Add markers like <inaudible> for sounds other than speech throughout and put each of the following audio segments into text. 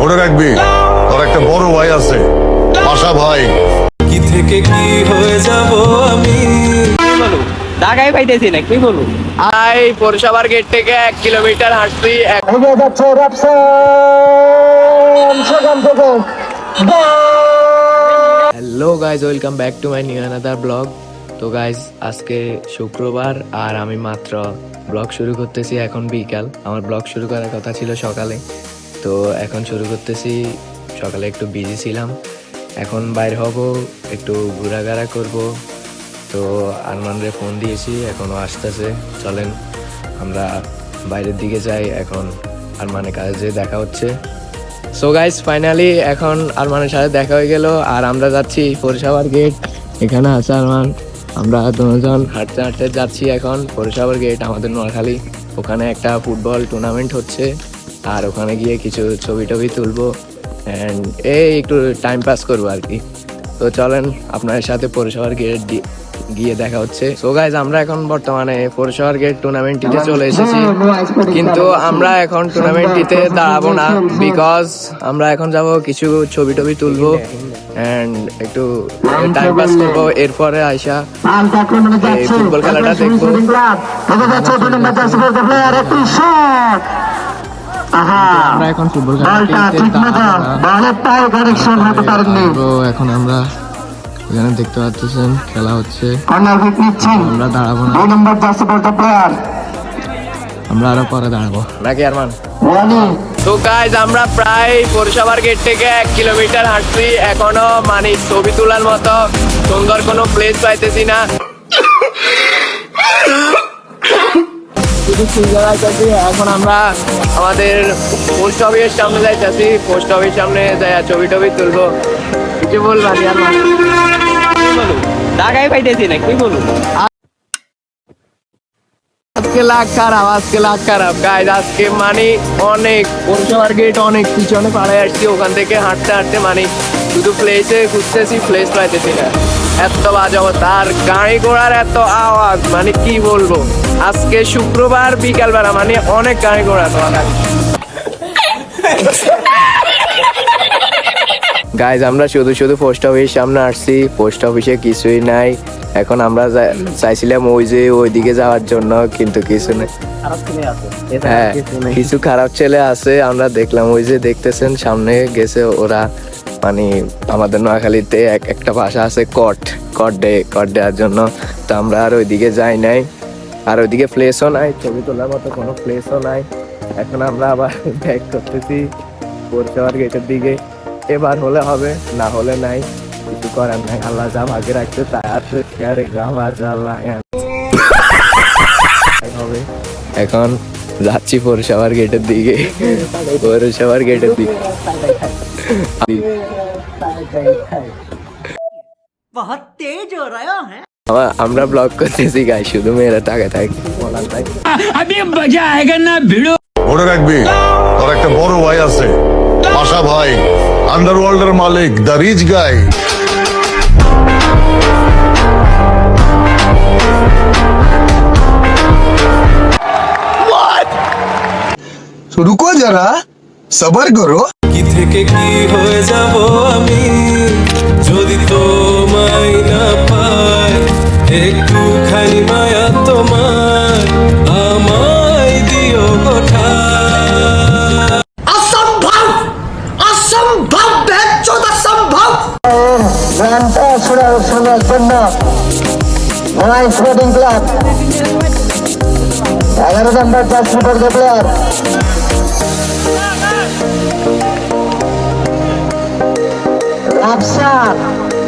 মনে রাখবি তোর একটা বড় ভাই আছে পাশা ভাই। কি থেকে কি হয়ে যাব আমি? ঢাকায় পাইতেছি না কি বলব আই পৌরসভার গেট থেকে এক কিলোমিটার হাঁটছি hello guys welcome back to my new another blog তো গাইজ আজকে শুক্রবার আর আমি মাত্র ব্লগ শুরু করতেছি এখন বিকাল। আমার ব্লগ শুরু করার কথা ছিল সকালে। তো এখন শুরু করতেছি। সকালে একটু বিজি ছিলাম। এখন বাইর হব, একটু ঘোরাঘাড়া করব। তো আরমানরে ফোন দিয়েছি এখনও আসতেছে। চলেন, আমরা বাইরের দিকে যাই। এখন আরমানের কাজে দেখা হচ্ছে। সো গাইস ফাইনালি এখন আরমানের সাথে দেখা হয়ে গেল। আর আমরা যাচ্ছি পৌরসভার গেট এখানে আছে আরমান। আমরা দুজন হাঁটতে হাঁটতে যাচ্ছি এখন। পৌরসভার গেট আমাদের নোয়াখালী। ওখানে একটা ফুটবল টুর্নামেন্ট হচ্ছে। আর ওখানে গিয়ে কিছু ছবি টবি তুলবো অ্যান্ড এই একটু টাইম পাস করব আর কি। তো চলেন আপনার সাথে পৌরসভার গেট গিয়ে দেখা হচ্ছে। সো গাইজ আমরা এখন বর্তমানে পৌরসভার গেট টুর্নামেন্টটিতে চলে এসেছি। কিন্তু আমরা এখন টুর্নামেন্টটিতে দাঁড়াবো না বিকজ আমরা এখন যাব কিছু ছবি টবি তুলবো এন্ড একটু টাইম পাস করব। এরপরে যাচ্ছে ফুটবল খেলাটা দেখব। আমরা এখন ফুটবল কানেকশন হতে পারেননি। আমরা এখানে দেখতে পাচ্ছেন খেলা হচ্ছে। আমরা দাঁড়াবো না। নম্বর প্লেয়ার আমরা আরও পরে দাঁড়াবো। নাকি আরমান? তো গাইজ আমরা প্রায় পৌরসভার গেট থেকে এক কিলোমিটার হাঁটছি। এখনও মানে ছবি তোলার মতো সুন্দর কোনো প্লেস পাইতেছি না। শুধু ফুল যাইতেছি এখন আমরা আমাদের পোস্ট অফিসের সামনে যাইতেছি। পোস্ট অফিস সামনে যাই ছবি টবি তুলবো। কিছু বলবা আর ঢাকায় পাইতেছি না কি বলব? আজকে লাখ খারাপ আজকে লাখ খারাপ। গাইজ আজকে মানে অনেক। পৌরসভার গেট অনেক পিছনে পাড়ায় আসছি। ওখান থেকে হাঁটতে হাঁটতে মানে শুধু প্লেসে ঘুরতেছি প্লেস পাইতেছি না। এত বাজে অবস্থা। আর গাড়ি ঘোড়ার এত আওয়াজ। মানে কি বলব? আজকে শুক্রবার বিকালবেলা মানে অনেক গাড়ি ঘোড়া তোমার গাইজ আমরা শুধু শুধু পোস্ট অফিস সামনে আসছি পোস্ট অফিসে কিছুই নাই। এখন আমরা চাইছিলাম ওই যে ওইদিকে যাওয়ার জন্য কিন্তু কিছু নেই। হ্যাঁ কিছু খারাপ ছেলে আছে আমরা দেখলাম ওই যে দেখতেছেন সামনে গেছে ওরা মানে আমাদের নোয়াখালীতে এক একটা ভাষা আছে কট কট ডে কট দেওয়ার জন্য। তো আমরা আর ওইদিকে যাই নাই। আর ওইদিকে প্লেসও নাই, ছবি তোলার মতো কোনো প্লেসও নাই। এখন আমরা আবার <laughs> ব্যাক করতেছি পৌরসভার গেটের দিকে। এবার হলে হবে, না হলে নাই। কিছু করার নাই। আল্লাহ যা ভাগে রাখছে তা আসবে আরে হবে। এখন যাচ্ছি পৌরসভার গেটের দিকে। পৌরসভার গেটের দিকে। তেজ হো হ্যাঁ আমরা ব্লগ করতেছি গাই শুধু মেয়েরা টাকা থাকে বলার নাই আমি মজা না ভিড়ো। মনে রাখবি তোর একটা বড় ভাই আছে পাশা ভাই আন্ডারওয়ার্ল্ডের মালিক দ্য রিচ গাই রুকো যারা সবার করো কি থেকে কি হয়ে যাব আমি? যদি তো একটু খানি মায়া তোমার আমায় দিও কথা। অসম্ভব! অসম্ভব বেচত অসম্ভব! গানটা শোনার শোনার জন্য নয় স্পোর্টিং ক্লাব এগারো নম্বর চার ফুটের প্লেয়ার রাফসান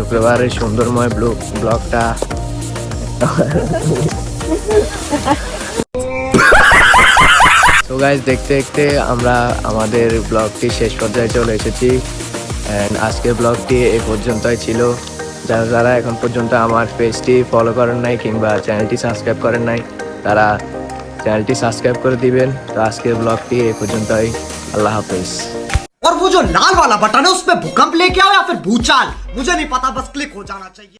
শুক্রবারের সুন্দরময় ব্লু ব্লগটা। সো গাইজ দেখতে দেখতে আমরা আমাদের ব্লগটি শেষ পর্যায়ে চলে এসেছি। অ্যান্ড আজকের ব্লগটি এ পর্যন্তই ছিল। যারা যারা এখন পর্যন্ত আমার পেজটি ফলো করেন নাই কিংবা চ্যানেলটি সাবস্ক্রাইব করেন নাই, তারা চ্যানেলটি সাবস্ক্রাইব করে দিবেন। তো আজকের ব্লগটি এ পর্যন্তই। আল্লাহ হাফেজ। और वो जो लाल वाला बटन है उसमें भूकंप लेके आओ या फिर भूचाल। मुझे नहीं पता, बस क्लिक हो जाना चाहिए।